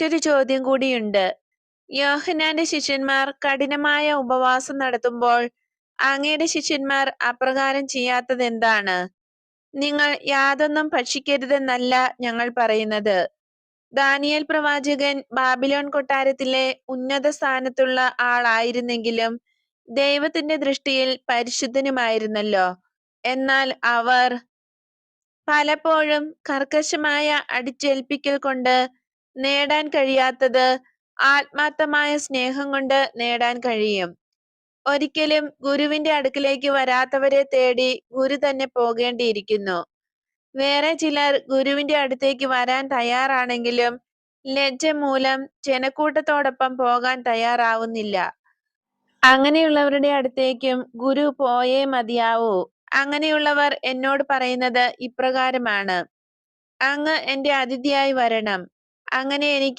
മറ്റൊരു ചോദ്യം കൂടിയുണ്ട്. യോഹനാന്റെ ശിഷ്യന്മാർ കഠിനമായ ഉപവാസം നടത്തുമ്പോൾ അങ്ങയുടെ ശിഷ്യന്മാർ അപ്രകാരം ചെയ്യാത്തത് എന്താണ്? നിങ്ങൾ യാതൊന്നും ഭക്ഷിക്കരുതെന്നല്ല ഞങ്ങൾ പറയുന്നത്. ദാനിയൽ പ്രവാചകൻ ബാബിലോൺ കൊട്ടാരത്തിലെ ഉന്നത സ്ഥാനത്തുള്ള ആളായിരുന്നെങ്കിലും ദൈവത്തിന്റെ ദൃഷ്ടിയിൽ പരിശുദ്ധനുമായിരുന്നല്ലോ. എന്നാൽ അവർ പലപ്പോഴും കർക്കശമായ അടിച്ചേൽപ്പിക്കൽ കൊണ്ട് നേടാൻ കഴിയാത്തത് ആത്മാർത്ഥമായ സ്നേഹം കൊണ്ട് നേടാൻ കഴിയും. ഒരിക്കലും ഗുരുവിന്റെ അടുക്കിലേക്ക് വരാത്തവരെ തേടി ഗുരു തന്നെ പോകേണ്ടിയിരിക്കുന്നു. വേറെ ചിലർ ഗുരുവിന്റെ അടുത്തേക്ക് വരാൻ തയ്യാറാണെങ്കിലും ലജ്ജ മൂലം ജനക്കൂട്ടത്തോടൊപ്പം പോകാൻ തയ്യാറാവുന്നില്ല. അങ്ങനെയുള്ളവരുടെ അടുത്തേക്കും ഗുരു പോയേ മതിയാവൂ. അങ്ങനെയുള്ളവർ എന്നോട് പറയുന്നത് ഇപ്രകാരമാണ്. അങ്ങ് എന്റെ അതിഥിയായി വരണം. അങ്ങനെ എനിക്ക്